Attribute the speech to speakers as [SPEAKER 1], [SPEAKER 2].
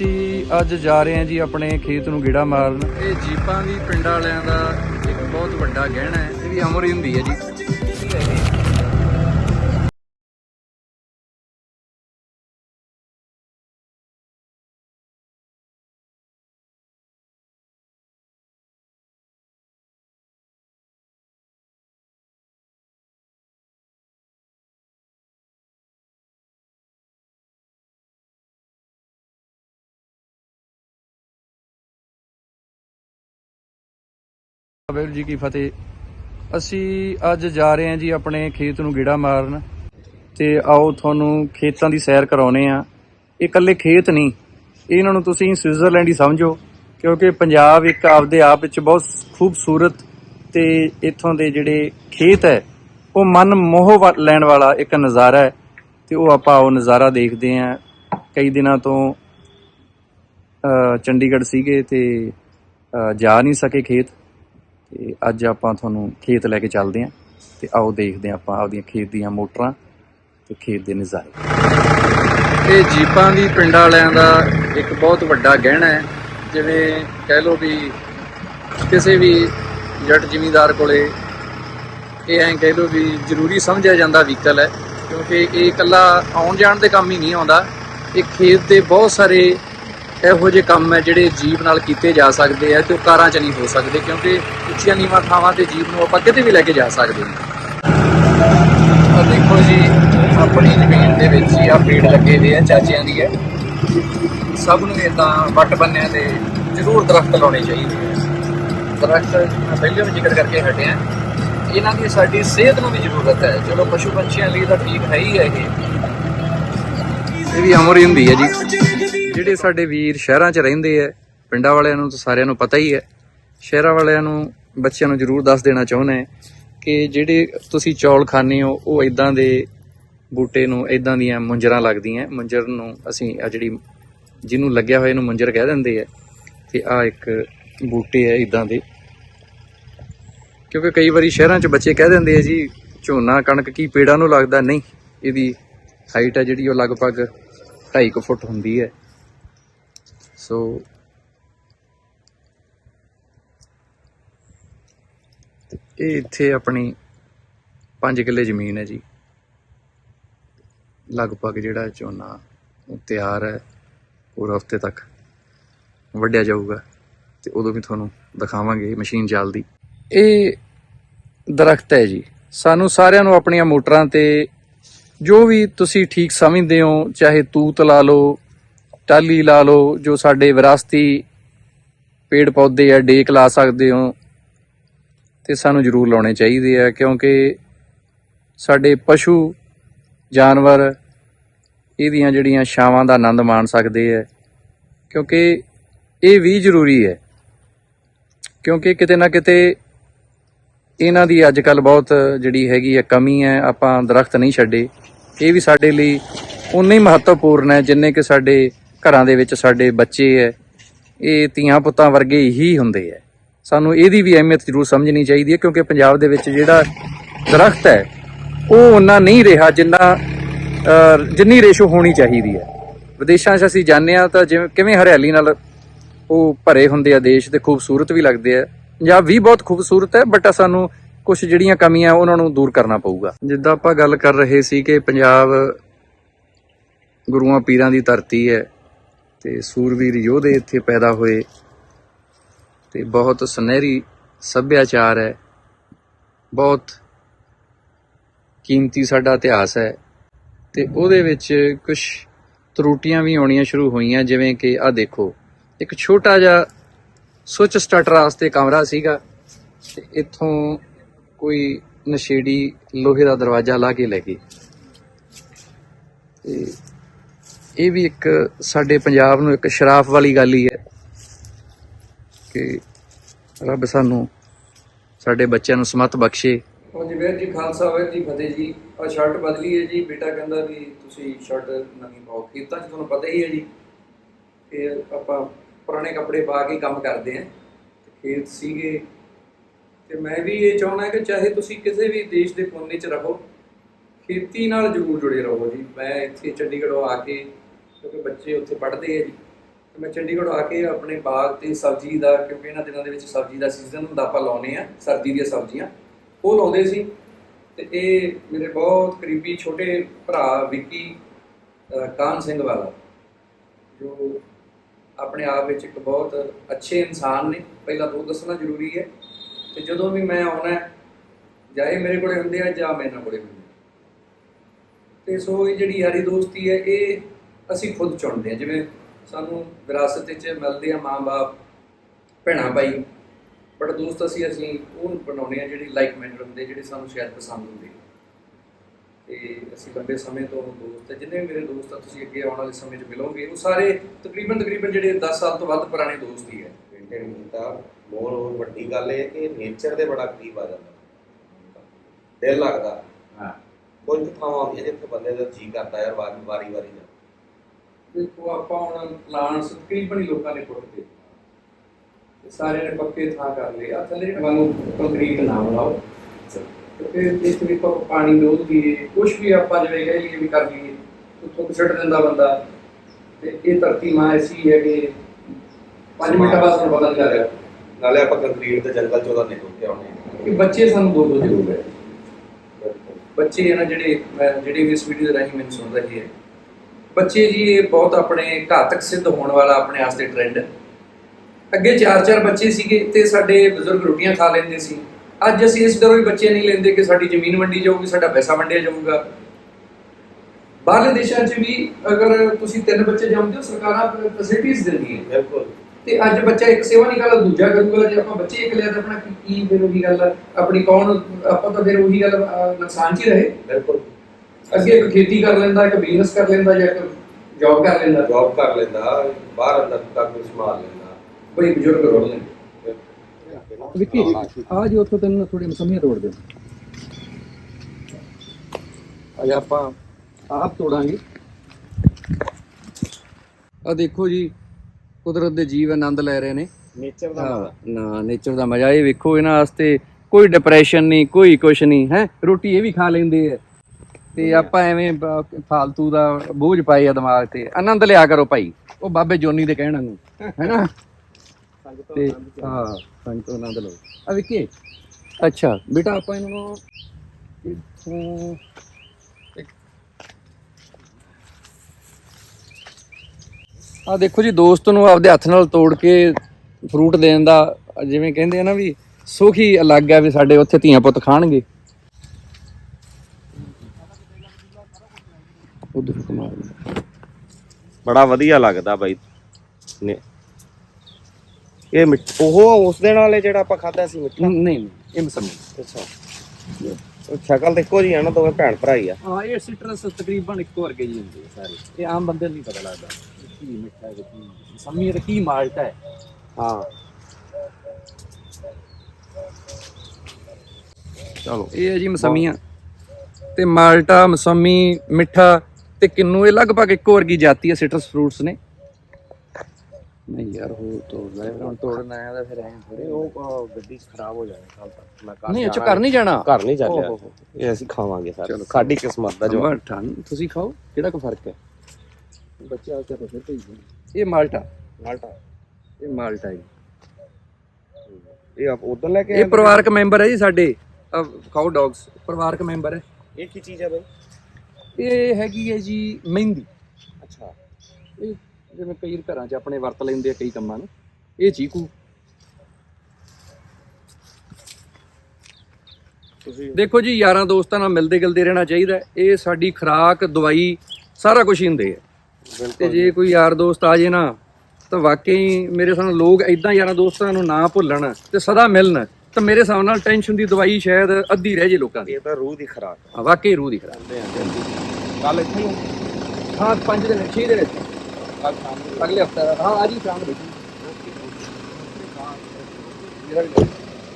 [SPEAKER 1] ਅਸੀਂ ਅੱਜ ਜਾ ਰਹੇ ਹਾਂ ਜੀ ਆਪਣੇ ਖੇਤ ਨੂੰ ਗੇੜਾ ਮਾਰਨ। ਇਹ ਜੀਪਾਂ ਵੀ ਪਿੰਡ ਵਾਲਿਆਂ ਦਾ ਇੱਕ ਬਹੁਤ ਵੱਡਾ ਗਹਿਣਾ ਹੈ। ਇਹ ਵੀ ਅਮਰ ਹੁੰਦੀ ਹੈ ਜੀ। ਵਾਹਿਗੁਰੂ ਜੀ ਕੀ ਫਤਿਹ। ਅਸੀਂ ਅੱਜ ਜਾ ਰਹੇ ਹਾਂ ਜੀ ਆਪਣੇ ਖੇਤ ਨੂੰ ਗੇੜਾ ਮਾਰਨ ਤੇ ਆਓ ਤੁਹਾਨੂੰ ਖੇਤਾਂ ਦੀ ਸੈਰ ਕਰਾਉਨੇ ਆ ਇਹ ਇਕੱਲੇ ਖੇਤ ਨਹੀਂ, ਇਹਨਾਂ ਨੂੰ ਤੁਸੀਂ ਸਵਿਟਜ਼ਰਲੈਂਡ ਹੀ ਸਮਝੋ, ਕਿਉਂਕਿ ਪੰਜਾਬ ਇੱਕ ਆਪਦੇ ਆਪ ਵਿੱਚ ਬਹੁਤ ਖੂਬਸੂਰਤ ਤੇ ਇੱਥੋਂ ਦੇ ਜਿਹੜੇ ਖੇਤ ਹੈ, ਉਹ ਮਨ ਮੋਹ ਵਾ- ਲੈਣ ਵਾਲਾ ਇੱਕ ਨਜ਼ਾਰਾ ਹੈ ਤੇ ਉਹ ਆਪਾਂ ਉਹ ਨਜ਼ਾਰਾ ਦੇਖਦੇ ਹਾਂ। ਕਈ ਦਿਨਾਂ ਤੋਂ ਚੰਡੀਗੜ੍ਹ ਸੀਗੇ ਤੇ ਜਾ ਨਹੀਂ ਸਕੇ ਖੇਤ। ਤੇ ਅੱਜ ਆਪਾਂ ਤੁਹਾਨੂੰ ਖੇਤ ਲੈ ਕੇ ਚੱਲਦੇ ਆਂ ਤੇ ਆਓ ਦੇਖਦੇ ਆਂ ਆਪਾਂ ਆਪਦੀਆਂ ਖੇਤ ਦੀਆਂ ਮੋਟਰਾਂ ਤੇ ਖੇਤ ਦੇ ਨਜ਼ਾਰੇ। ਇਹ ਜੀਪਾਂ ਦੀ ਪਿੰਡਾਂ ਵਾਲਿਆਂ ਦਾ ਇੱਕ ਬਹੁਤ ਵੱਡਾ ਗਹਿਣਾ ਹੈ। ਜਿਵੇਂ ਕਹਿ ਲਓ ਵੀ ਕਿਸੇ ਵੀ ਜੱਟ ਜ਼ਿਮੀਂਦਾਰ ਕੋਲੇ ਇਹ ਐਂ ਕਹਿ ਲਓ ਵੀ ਜ਼ਰੂਰੀ ਸਮਝਿਆ ਜਾਂਦਾ ਵਹੀਕਲ ਹੈ। ਕਿਉਂਕਿ ਇਹ ਇਕੱਲਾ ਆਉਣ ਜਾਣ ਦੇ ਕੰਮ ਹੀ ਨਹੀਂ ਆਉਂਦਾ। ਇਹ ਖੇਤ ਦੇ ਬਹੁਤ ਸਾਰੇ ਇਹੋ ਜਿਹੇ ਕੰਮ ਹੈ ਜਿਹੜੇ ਜੀਪ ਨਾਲ ਕੀਤੇ ਜਾ ਸਕਦੇ ਆ ਤੇ ਉਹ ਕਾਰਾਂ 'ਚ ਨਹੀਂ ਹੋ ਸਕਦੇ, ਕਿਉਂਕਿ ਉੱਚੀਆਂ ਨੀਵਾਂ ਥਾਵਾਂ ਤੇ ਜੀਪ ਨੂੰ ਆਪਾਂ ਕਿਤੇ ਵੀ ਲੈ ਕੇ ਜਾ ਸਕਦੇ ਹਾਂ। ਆ ਦੇਖੋ ਜੀ, ਆਪਣੀ ਜ਼ਮੀਨ ਦੇ ਵਿੱਚ ਹੀ ਆ ਪੇੜ ਲੱਗੇ ਹੋਏ ਆ, ਚਾਚਿਆਂ ਦੀ ਹੈ। ਸਭ ਨੂੰ ਇਹ ਤਾਂ ਵੱਟ ਬੰਨਿਆਂ ਤੇ ਜ਼ਰੂਰ ਦਰਖਤ ਲਾਉਣੇ ਚਾਹੀਦੇ ਆ। ਦਰਖਤ ਮੈਂ ਪਹਿਲੇ ਵੀ ਜ਼ਿਕਰ ਕਰਕੇ ਹਟਿਆ। ਇਹਨਾਂ ਦੀ ਸਾਡੀ ਸਿਹਤ ਨੂੰ ਵੀ ਜ਼ਰੂਰਤ ਹੈ। ਚਲੋ ਪਸ਼ੂ ਪੰਛੀਆਂ ਲਈ ਤਾਂ ਠੀਕ ਹੈ ਹੀ ਹੈ ਇਹ। ਇਹ ਵੀ ਅਮਰੀ ਹੁੰਦੀ ਹੈ ਜੀ। ਜਿਹੜੇ ਸਾਡੇ ਵੀਰ ਸ਼ਹਿਰਾਂ 'ਚ ਰਹਿੰਦੇ ਆ, ਪਿੰਡਾਂ ਵਾਲਿਆਂ ਨੂੰ ਤਾਂ ਸਾਰਿਆਂ ਨੂੰ ਪਤਾ ਹੀ ਹੈ ਸ਼ਹਿਰਾਂ ਵਾਲਿਆਂ ਨੂੰ ਬੱਚਿਆਂ ਨੂੰ ਜ਼ਰੂਰ ਦੱਸ ਦੇਣਾ ਚਾਹੁੰਦਾ ਹੈ ਕਿ ਜਿਹੜੇ ਤੁਸੀਂ ਚੌਲ ਖਾਣੇ ਹੋ, ਉਹ ਇਦਾਂ ਦੇ ਬੂਟੇ ਨੂੰ ਇਦਾਂ ਦੀਆਂ ਮੁੰਜਰਾਂ ਲੱਗਦੀਆਂ। ਮੁੰਜਰ ਨੂੰ ਅਸੀਂ ਆ ਜਿਹੜੀ ਜਿਹਨੂੰ ਲੱਗਿਆ ਹੋਇਆ ਇਹਨੂੰ ਮੁੰਜਰ ਕਹਿ ਦਿੰਦੇ ਆ ਤੇ ਆ ਇੱਕ ਬੂਟੇ ਆ ਇਦਾਂ ਦੇ। ਕਿਉਂਕਿ ਕਈ ਵਾਰੀ ਸ਼ਹਿਰਾਂ 'ਚ ਬੱਚੇ ਕਹਿ ਦਿੰਦੇ ਆ ਜੀ, ਝੋਨਾ, ਕਣਕ ਕੀ ਪੇੜਾਂ ਨੂੰ ਲੱਗਦਾ? ਨਹੀਂ, ਇਹਦੀ ਹਾਈਟ ਹੈ ਜਿਹੜੀ ਉਹ ਲਗਭਗ 2.5 ਫੁੱਟ ਹੁੰਦੀ ਹੈ। ਸੋ ਇਹ ਇੱਥੇ ਆਪਣੀ 5 ਕਿੱਲੇ ਜ਼ਮੀਨ ਹੈ ਜੀ। ਲਗਭਗ ਜਿਹੜਾ ਝੋਨਾ ਉਹ ਤਿਆਰ ਹੈ ਹੋਰ ਹਫ਼ਤੇ ਤੱਕ ਵੱਢਿਆ ਜਾਊਗਾ। ਤੇ ਉਦੋਂ ਵੀ ਤੁਹਾਨੂੰ ਦਿਖਾਵਾਂਗੇ ਮਸ਼ੀਨ ਚੱਲਦੀ। ਇਹ ਦਰਖਤ ਹੈ ਜੀ। ਸਾਨੂੰ ਸਾਰਿਆਂ ਨੂੰ ਆਪਣੀਆਂ ਮੋਟਰਾਂ ਤੇ ਜੋ ਵੀ ਤੁਸੀਂ ਠੀਕ ਸਮਝਦੇ ਹੋ, ਚਾਹੇ ਤੂਤ ਲਾ ਲਓ ਟਾਲੀ ਲਾ ਲਓ, ਜੋ ਸਾਡੇ ਵਿਰਾਸਤੀ ਪੇੜ ਪੌਦੇ ਆ, ਡੇਕ ਲਾ ਸਕਦੇ ਹੋ, ਤੇ ਸਾਨੂੰ ਜ਼ਰੂਰ ਲਾਉਣੇ ਚਾਹੀਦੇ ਆ, ਕਿਉਂਕਿ ਸਾਡੇ ਪਸ਼ੂ, ਜਾਨਵਰ, ਇਹਦੀਆਂ ਜਿਹੜੀਆਂ ਛਾਵਾਂ ਦਾ ਆਨੰਦ ਮਾਣ ਸਕਦੇ ਆ, ਕਿਉਂਕਿ ਇਹ ਵੀ ਜ਼ਰੂਰੀ ਹੈ, ਕਿਉਂਕਿ ਕਿਤੇ ਨਾ ਕਿਤੇ ਇਹਨਾਂ ਦੀ ਅੱਜ ਕੱਲ ਬਹੁਤ ਜਿਹੜੀ ਹੈਗੀ ਹੈ ਕਮੀ ਹੈ, ਆਪਾਂ ਦਰਖਤ ਨਹੀਂ ਛੱਡੇ, ਇਹ ਵੀ ਸਾਡੇ ਲਈ ਉਨੇ ਹੀ ਮਹੱਤਵਪੂਰਨ ਹੈ, ਜਿੰਨੇ ਕਿ ਸਾਡੇ ਘਰਾਂ ਦੇ ਵਿੱਚ ਸਾਡੇ ਬੱਚੇ ਹੈ ਇਹ ਧੀਆਂ ਪੁੱਤਾਂ ਵਰਗੇ ਹੀ ਹੁੰਦੇ ਹੈ ਸਾਨੂੰ ਇਹਦੀ ਵੀ ਅਹਿਮੀਅਤ ਜ਼ਰੂਰ ਸਮਝਣੀ ਚਾਹੀਦੀ ਹੈ ਕਿਉਂਕਿ ਪੰਜਾਬ ਦੇ ਵਿੱਚ ਜਿਹੜਾ ਦਰਖਤ ਹੈ ਉਹ ਉਹਨਾਂ ਨਹੀਂ ਰਿਹਾ ਜਿੰਨਾ ਜਿੰਨੀ ਰੇਸ਼ੋ ਹੋਣੀ ਚਾਹੀਦੀ ਹੈ ਵਿਦੇਸ਼ਾਂ 'ਚ ਅਸੀਂ ਜਾਂਦੇ ਹਾਂ ਤਾਂ ਜਿਵੇਂ, ਕਿਵੇਂ ਹਰਿਆਲੀ ਨਾਲ ਉਹ ਭਰੇ ਹੁੰਦੇ ਆ ਦੇਸ਼ ਤੇ ਖੂਬਸੂਰਤ ਵੀ ਲੱਗਦੇ ਆ। ਪੰਜਾਬ ਵੀ ਬਹੁਤ ਖੂਬਸੂਰਤ ਹੈ ਬਟ ਸਾਨੂੰ ਕੁਝ ਜਿਹੜੀਆਂ ਕਮੀਆਂ ਉਹਨਾਂ ਨੂੰ ਦੂਰ ਕਰਨਾ ਪਊਗਾ। ਜਿੱਦਾਂ ਆਪਾਂ ਗੱਲ ਕਰ ਰਹੇ ਸੀ ਕਿ ਪੰਜਾਬ ਗੁਰੂਆਂ ਪੀਰਾਂ ਦੀ ਧਰਤੀ ਹੈ ਤੇ ਸੂਰਵੀਰ ਯੋਧੇ ਇੱਥੇ ਪੈਦਾ ਹੋਏ। ਤੇ ਬਹੁਤ ਸੁਨਹਿਰੀ ਸੱਭਿਆਚਾਰ ਹੈ। ਬਹੁਤ ਕੀਮਤੀ ਸਾਡਾ ਇਤਿਹਾਸ ਹੈ। ਤੇ ਉਹਦੇ ਵਿੱਚ ਕੁਝ ਤਰੁੱਟੀਆਂ ਵੀ ਆਉਣੀਆਂ ਸ਼ੁਰੂ ਹੋਈਆਂ, ਜਿਵੇਂ ਕਿ ਆ ਦੇਖੋ, ਇੱਕ ਛੋਟਾ ਜਿਹਾ ਸੁੱਚ ਸਟਾਰਟਰ ਵਾਸਤੇ ਕਮਰਾ ਸੀਗਾ। ਤੇ ਇੱਥੋਂ ਕੋਈ ਨਸ਼ੇੜੀ ਲੋਹੇ ਦਾ ਦਰਵਾਜ਼ਾ ਲਾ ਕੇ ਲੈ ਗਏ। ਤੇ ਇਹ ਵੀ ਇੱਕ ਸਾਡੇ ਪੰਜਾਬ ਨੂੰ ਇੱਕ ਸ਼ਰਾਫ ਵਾਲੀ ਗੱਲ ਹੀ ਹੈ ਕਿ ਰੱਬ ਸਾਨੂੰ ਸਾਡੇ ਬੱਚਿਆਂ ਨੂੰ ਸਮਤ ਬਖਸ਼ੇ। ਹਾਂਜੀ ਵੀਰ ਜੀ, ਖਾਲਸਾ ਵੀਰ ਜੀ, ਫਤਿਹ ਜੀ। ਆ ਸ਼ਰਟ ਬਦਲੀ ਹੈ ਜੀ, ਬੇਟਾ ਕਹਿੰਦਾ ਵੀ ਤੁਸੀਂ ਸ਼ਰਟ ਨਵੀਂ ਪਾਓ। ਖੇਤਾਂ 'ਚ ਤੁਹਾਨੂੰ ਪਤਾ ਹੀ ਹੈ ਜੀ ਕਿ ਆਪਾਂ ਪੁਰਾਣੇ ਕੱਪੜੇ ਪਾ ਕੇ ਕੰਮ ਕਰਦੇ ਆਂ ਖੇਤ ਸੀਗੇ। ਤੇ ਮੈਂ ਵੀ ਇਹ ਚਾਹੁੰਦਾ ਕਿ ਚਾਹੇ ਤੁਸੀਂ ਕਿਸੇ ਵੀ ਦੇਸ਼ ਦੇ ਕੋਨੇ 'ਚ ਰਹੋ, ਖੇਤੀ ਨਾਲ ਜ਼ਰੂਰ ਜੁੜੇ ਰਹੋ ਜੀ। ਮੈਂ ਇੱਥੇ ਚੰਡੀਗੜ੍ਹੋਂ ਆ ਕੇ ਕਿਉਂਕਿ ਬੱਚੇ ਉੱਥੇ ਪੜ੍ਹਦੇ ਆ ਜੀ। ਤੇ ਮੈਂ ਚੰਡੀਗੜ੍ਹ ਆ ਕੇ ਆਪਣੇ ਬਾਗ ਤੇ ਸਬਜ਼ੀ ਦਾ, ਕਿਉਂਕਿ ਇਹਨਾਂ ਦਿਨਾਂ ਦੇ ਵਿੱਚ ਸਬਜ਼ੀ ਦਾ ਸੀਜ਼ਨ ਹੁੰਦਾ, ਆਪਾਂ ਲਾਉਨੇ ਆ ਸਰਦੀ ਦੀਆਂ ਸਬਜ਼ੀਆਂ। ਉਹ ਲਾਉਂਦੇ ਸੀ। ਤੇ ਇਹ ਮੇਰੇ ਬਹੁਤ ਕਰੀਬੀ ਛੋਟੇ ਭਰਾ ਵਿੱਕੀ, ਅਹ, ਕਾਹਨ ਸਿੰਘ ਵਾਲਾ, ਜੋ ਆਪਣੇ ਆਪ ਵਿੱਚ ਇੱਕ ਬਹੁਤ ਅੱਛੇ ਇਨਸਾਨ ਨੇ। ਪਹਿਲਾਂ ਉਹ ਦੱਸਣਾ ਜ਼ਰੂਰੀ ਹੈ ਤੇ ਜਦੋਂ ਵੀ ਮੈਂ ਆਉਣਾ ਜਾਂ ਇਹ ਮੇਰੇ ਕੋਲੇ ਹੁੰਦੇ ਆ ਜਾਂ ਮੈਂ ਇਹਨਾਂ ਕੋਲੇ ਹੁੰਦੇ ਤੇ ਸੋ ਇਹ ਜਿਹੜੀ ਯਾਰੀ ਦੋਸਤੀ ਹੈ, ਇਹ ਅਸੀਂ ਖੁਦ ਚੁਣਦੇ ਹਾਂ। ਜਿਵੇਂ ਸਾਨੂੰ ਵਿਰਾਸਤ ਵਿੱਚ ਮਿਲਦੇ ਆ ਮਾਂ-ਬਾਪ ਭੈਣਾਂ ਭਾਈ ਬਟ ਦੋਸਤ ਅਸੀਂ ਅਸੀਂ ਉਹ ਬਣਾਉਣੇ ਆ ਜਿਹੜੇ ਲਾਈਕ ਮਾਈਂਡਡ ਹੁੰਦੇ ਜਿਹੜੇ ਸਾਨੂੰ ਸ਼ਾਇਦ ਪਸੰਦ ਹੁੰਦੇ ਤੇ ਅਸੀਂ ਲੰਬੇ ਸਮੇਂ ਤੋਂ ਦੋਸਤ ਹੈ। ਜਿੰਨੇ ਵੀ ਮੇਰੇ ਦੋਸਤ ਆ ਤੁਸੀਂ ਅੱਗੇ ਆਉਣ ਵਾਲੇ ਸਮੇਂ 'ਚ ਮਿਲੋਗੇ ਉਹ ਸਾਰੇ ਤਕਰੀਬਨ ਤਕਰੀਬਨ ਜਿਹੜੇ 10 ਸਾਲ ਤੋਂ ਵੱਧ ਪੁਰਾਣੇ ਦੋਸਤ ਹੀ ਹੈ।
[SPEAKER 2] ਮੇਨਟੇਨ ਕੀਤਾ ਹੋਰ ਹੋਰ ਵੱਡੀ ਗੱਲ ਇਹ ਕਿ ਨੇਚਰ ਦੇ ਬੜਾ ਕਰੀਬ ਆ ਜਾਂਦਾ। ਦਿਲ ਲੱਗਦਾ।
[SPEAKER 1] ਹਾਂ।
[SPEAKER 2] ਕੁਝ ਥਾਵਾਂ ਹੁੰਦੀਆਂ ਜਿੱਥੇ ਬੰਦੇ ਦਾ ਜੀ ਕਰਦਾ ਯਾਰ ਵਾਰੀ ਵਾਰੀ ਵਾਰੀ ਜਾ
[SPEAKER 1] ਦੇਖੋ ਆਪਾਂ ਹੁਣ ਪਲਾਨ ਤਕਰੀਬਨ ਹੀ ਲੋਕਾਂ ਨੇ ਪੁੱਟ ਦਿੱਤੇ। ਤੇ ਸਾਰਿਆਂ ਨੇ ਪੱਕੇ ਥਾਂ ਕਰ ਲਏ। ਆ ਥੱਲੇ ਵਾਂਗੂ ਕੰਕਰੀਟ ਨਾ ਬਣਾਓ। ਤੇ ਇਸ ਵਿੱਚ ਆਪਾਂ ਪਾਣੀ ਡੋਲ ਦੀਏ ਕੁਝ ਵੀ ਆਪਾਂ ਜਿਵੇਂ ਕਹਿ ਲਈਏ ਵੀ ਕਰ ਲਈਏ ਉੱਥੋਂ ਛੱਡ ਦਿੰਦਾ ਬੰਦਾ। ਤੇ ਇਹ ਧਰਤੀ ਮਾਂ ਐਸੀ ਹੈ ਕਿ 5 ਮਿੰਟਾਂ ਬਾਅਦ ਸਾਨੂੰ ਨਹੀਂ ਲੱਗ ਰਿਹਾ
[SPEAKER 2] ਨਾਲੇ ਆਪਾਂ ਕੰਕਰੀਟ ਦੇ ਜੰਗਲ ਚੋਂ ਤਾਂ ਨਿਕਲ ਕੇ ਆਉਣੇ।
[SPEAKER 1] ਕਿ ਬੱਚੇ ਸਾਨੂੰ ਦੋ ਦੋ ਜ਼ਰੂਰ ਹੈ। ਬੱਚੇ ਹੈ ਨਾ ਜਿਹੜੇ ਜਿਹੜੇ ਵੀ ਇਸ ਵੀਡੀਓ ਦੇ ਰਾਹੀਂ ਮੈਨੂੰ ਸੁਣ ਰਹੇ ਹੈ। ਬੱਚੇ ਜੀ ਇਹ ਬਹੁਤ ਆਪਣੇ ਘਾਤਕ ਸਿੱਧ ਹੋਣ ਵਾਲਾ ਆਪਣੇ ਵਾਸਤੇ ਟ੍ਰੈਂਡ ਅੱਗੇ ਚਾਰ ਚਾਰ ਬੱਚੇ ਸੀਗੇ ਤੇ ਸਾਡੇ ਬਜ਼ੁਰਗ ਰੋਟੀਆਂ ਖਾ ਲੈਂਦੇ ਸੀ। ਅੱਜ ਅਸੀਂ ਇਸ ਡਰੋਂ ਵੀ ਬੱਚੇ ਨਹੀਂ ਲੈਂਦੇ ਕਿ ਸਾਡੀ ਜ਼ਮੀਨ ਵੰਡੀ ਜਾਊਗੀ ਸਾਡਾ ਪੈਸਾ ਵੰਡਿਆ ਜਾਊਗਾ। ਬਾਹਰਲੇ ਦੇਸ਼ਾਂ 'ਚ ਵੀ ਅਗਰ ਤੁਸੀਂ ਤਿੰਨ ਬੱਚੇ ਜੰਮਦੇ ਹੋ ਸਰਕਾਰਾਂ ਫੈਸਿਲਿਟੀਆਂ ਦਿੰਦੀਆਂ।
[SPEAKER 2] ਬਿਲਕੁਲ।
[SPEAKER 1] ਤੇ ਅੱਜ ਬੱਚਾ ਇੱਕ ਸੇਵਾ ਨਹੀਂ ਕਰਦਾ ਦੂਜਾ ਕਰੂਗਾ ਜੇ ਆਪਾਂ ਬੱਚੇ ਇੱਕ ਲਿਆ ਤਾਂ ਆਪਣਾ ਕੀ ਫਿਰ ਉਹੀ ਗੱਲ ਆਪਣੀ ਕੌਣ ਆਪਾਂ ਤਾਂ ਫਿਰ ਉਹੀ ਗੱਲ ਨੁਕਸਾਨ 'ਚ ਹੀ ਰਹੇ।
[SPEAKER 2] ਬਿਲਕੁਲ।
[SPEAKER 1] ਅੱਗੇ ਇੱਕ ਖੇਤੀ ਕਰ ਲੈਂਦਾ ਇੱਕ ਬਿਜ਼ਨਸ ਕਰ ਲੈਂਦਾ ਜਾਂ ਇੱਕ ਜੌਬ ਕਰ ਲੈਂਦਾ?
[SPEAKER 2] ਜੌਬ ਕਰ ਲੈਂਦਾ ਬਾਹਰ ਅੰਦਰ ਤੱਕ ਕੁਝ ਸੰਭਾਲ ਲੈਂਦਾ।
[SPEAKER 1] ਬੜੀ ਬਜ਼ੁਰਗ ਰੋਲ ਨੇ।
[SPEAKER 3] ਵਿੱਕੀ ਆ ਜੀ ਉੱਥੋਂ ਤੈਨੂੰ ਥੋੜੀ ਮਸਮੀਆਂ ਤੋੜ ਦੇ। ਅੱਜ ਆਪਾਂ ਆਪ ਤੋੜਾਂਗੇ।
[SPEAKER 1] ਆ ਦੇਖੋ ਜੀ ਕੁਦਰਤ ਦੇ ਜੀਵ ਆਨੰਦ ਲੈ ਰਹੇ ਨੇ।
[SPEAKER 2] ਨੇਚਰ
[SPEAKER 1] ਹਾਂ, ਨਾ ਨੇਚਰ ਦਾ ਮਜ਼ਾ। ਇਹ ਵੇਖੋ ਇਹਨਾਂ ਵਾਸਤੇ ਕੋਈ ਡਿਪਰੈਸ਼ਨ ਨਹੀਂ ਕੋਈ ਕੁਛ ਨਹੀਂ ਹੈ? ਰੋਟੀ ਇਹ ਵੀ ਖਾ ਲੈਂਦੇ ਆ। ਤੇ ਆਪਾਂ ਐਵੇਂ ਬ- ਫਾਲਤੂ ਦਾ ਬੋਝ ਪਾਏ ਆ ਦਿਮਾਗ ਤੇ। ਆਨੰਦ ਲਿਆ ਕਰੋ ਭਾਈ। ਉਹ ਬਾਬੇ ਜੋਨੀ ਦੇ ਕਹਿਣ ਨੂੰ ਹੈਨਾ? ਤੇ ਹਾਂ ਸੰਗਤ ਆਨੰਦ ਲਓ। ਆ ਵਿੱਕੀ। ਅੱਛਾ। ਬੇਟਾ ਆਪਾਂ ਇਹਨਾਂ ਇੱਥੋਂ ਆ ਦੇਖੋ ਜੀ ਦੋਸਤ ਨੂੰ ਆਪਦੇ ਹੱਥ ਨਾਲ ਤੋੜ ਕੇ ਫਰੂਟ ਦੇਣ ਦਾ ਜਿਵੇਂ ਕਹਿੰਦੇ ਆ ਨਾ ਵੀ ਸੁੱਖ ਅਲੱਗ ਹੈ ਵੀ ਸਾਡੇ ਉੱਥੇ ਧੀਆਂ ਪੁੱਤ ਖਾਣਗੇ। ਉਧਰ ਕਮਾਲ
[SPEAKER 2] ਬੜਾ ਵਧੀਆ ਲੱਗਦਾ ਬਾਈ। ਨੇ ਇਹ ਮਿੱਠ ਉਹ ਉਸ ਦੇ ਨਾਲ ਜਿਹੜਾ ਆਪਾਂ ਖਾਦਾ ਸੀ ਮਿੱਠਾ?
[SPEAKER 1] ਨਹੀਂ ਨਹੀਂ ਇਹ ਮਸਮੀ।
[SPEAKER 2] ਅੱਛਾ। ਉਹ ਸ਼ਕਲ ਇੱਕੋ ਜੀ ਆ ਨਾ ਦੋਵੇਂ ਭੈਣ ਭਰਾ ਹੀ ਆ।
[SPEAKER 1] ਹਾਂ ਇਹ ਸਿਟਰਸ ਤਕਰੀਬਨ ਇੱਕੋ ਵਰਗੇ ਹੀ ਹੁੰਦੇ ਸਾਰੇ। ਇਹ ਆਮ ਬੰਦੇ ਨੂੰ ਨਹੀਂ ਪਤਾ ਲੱਗਦਾ ਕੀ ਮਿੱਠਾ ਹੈ ਕੀ ਮਸਮੀ ਹੈ ਕੀ ਮਾਲਟਾ ਹੈ।
[SPEAKER 2] ਹਾਂ।
[SPEAKER 1] ਚਲੋ। ਇਹ ਹੈ ਜੀ ਮਸਮੀਆਂ। ਤੇ ਮਾਲਟਾ ਮਸਮੀ ਮਿੱਠਾ ਤੇ ਕਿੰਨੂ ਇਹ ਲਗਭਗ ਇੱਕੋ ਵਰਗੀ ਜਾਤੀ ਹੈ ਸਿਟਰਸ ਫਰੂਟਸ ਨੇ। ਨਹੀਂ ਯਾਰ ਹੋ ਤੋੜ ਲੈ। ਹੁਣ ਤੋੜਨਾ ਆਇਆ ਤਾਂ ਫਿਰ ਐਂ ਥੋੜੇ
[SPEAKER 2] ਉਹ ਗੱਡੀ ਖਰਾਬ ਹੋ ਜਾਏ ਕੱਲ ਤੱਕ। ਮੈਂ ਘਰ
[SPEAKER 1] ਨਹੀਂ ਅੱਛਾ
[SPEAKER 2] ਜਾਣਾ
[SPEAKER 1] ਘਰ ਨਹੀਂ ਜਾਣਾ?
[SPEAKER 2] ਘਰ ਨਹੀਂ ਚੱਲਿਆ
[SPEAKER 1] ਹੋ ਹੋ।
[SPEAKER 2] ਇਹ ਅਸੀਂ ਖਾਵਾਂਗੇ ਸਾਰੇ।
[SPEAKER 1] ਚਲੋ।
[SPEAKER 2] ਸਾਡੀ ਕਿਸਮਤ ਦਾ ਜੋ।
[SPEAKER 1] ਜਵਾਬ ਠੰਡ। ਤੁਸੀਂ ਖਾਓ। ਕਿਹੜਾ ਕੋ ਫ਼ਰਕ ਹੈ? ਬੱਚਾ ਆ ਕੇ ਤਾਂ ਫਿਰ ਭੇਜ ਇਹ ਮਾਲਟਾ।
[SPEAKER 2] ਮਾਲਟਾ।
[SPEAKER 1] ਇਹ ਮਾਲਟਾ ਹੈ
[SPEAKER 2] ਇਹ ਆਪ ਉਧਰ ਲੈ ਕੇ
[SPEAKER 1] ਇਹ ਪਰਿਵਾਰਕ ਮੈਂਬਰ ਹੈ ਜੀ ਸਾਡੇ। ਆਹ ਖਾਓ ਡੌਗਸ ਪਰਿਵਾਰਕ ਮੈਂਬਰ ਹੈ।
[SPEAKER 2] ਇਹ ਕੀ ਚੀਜ਼ ਹੈ ਬਾਈ?
[SPEAKER 1] ਇਹ ਹੈਗੀ ਹੈ ਜੀ ਮਹਿੰਦੀ।
[SPEAKER 2] ਅੱਛਾ।
[SPEAKER 1] ਇਹ ਜਿਵੇਂ ਕਈ ਘਰਾਂ 'ਚ ਆਪਣੇ ਵਰਤ ਲੈਂਦੇ ਆ ਕਈ ਕੰਮਾਂ ਨੂੰ। ਇਹ ਚੀਕੂ
[SPEAKER 2] ਤੁਸੀਂ
[SPEAKER 1] ਦੇਖੋ ਜੀ ਯਾਰਾਂ ਦੋਸਤਾਂ ਨਾਲ ਮਿਲਦੇ ਗਿਲਦੇ ਰਹਿਣਾ ਚਾਹੀਦਾ। ਇਹ ਸਾਡੀ ਖੁਰਾਕ ਦਵਾਈ ਸਾਰਾ ਕੁਝ ਹੀ ਹੁੰਦੇ ਆ। ਤੇ ਜੇ ਕੋਈ ਯਾਰ ਦੋਸਤ ਆ ਜੇ ਨਾ ਤਾਂ ਵਾਕਈ ਮੇਰੇ ਸਾਹਮਣੇ ਲੋਕ ਇਦਾਂ ਯਾਰਾਂ ਦੋਸਤਾਂ ਨੂੰ ਨਾ ਭੁੱਲਣ ਤੇ ਸਦਾ ਮਿਲਣ। ਤਾਂ ਮੇਰੇ ਹਿਸਾਬ ਨਾਲ ਟੈਨਸ਼ਨ ਦੀ ਦਵਾਈ ਸ਼ਾਇਦ ਅੱਧੀ ਰਹਿ ਜੇ ਲੋਕਾਂ ਦੀ।
[SPEAKER 2] ਇਹ ਤਾਂ ਰੂਹ ਦੀ ਖੁਰਾਕ
[SPEAKER 1] ਹਾਂ, ਵਾਕਈ ਰੂਹ ਦੀ ਖਰਾਬ
[SPEAKER 2] ਕੱਲ ਇੱਥੇ ਹੀ
[SPEAKER 1] ਹਾਂ। 5 ਦਿਨ 6 ਦਿਨ
[SPEAKER 2] ਕੱਲ ਸ਼ਾਮ ਨੂੰ।
[SPEAKER 1] ਅਗਲੇ ਹਫ਼ਤੇ ਹਾਂ ਅੱਜ ਹੀ ਸ਼ਾਮ ਨੂੰ। ਦੇਖੀ ਮੇਰਾ ਵੀ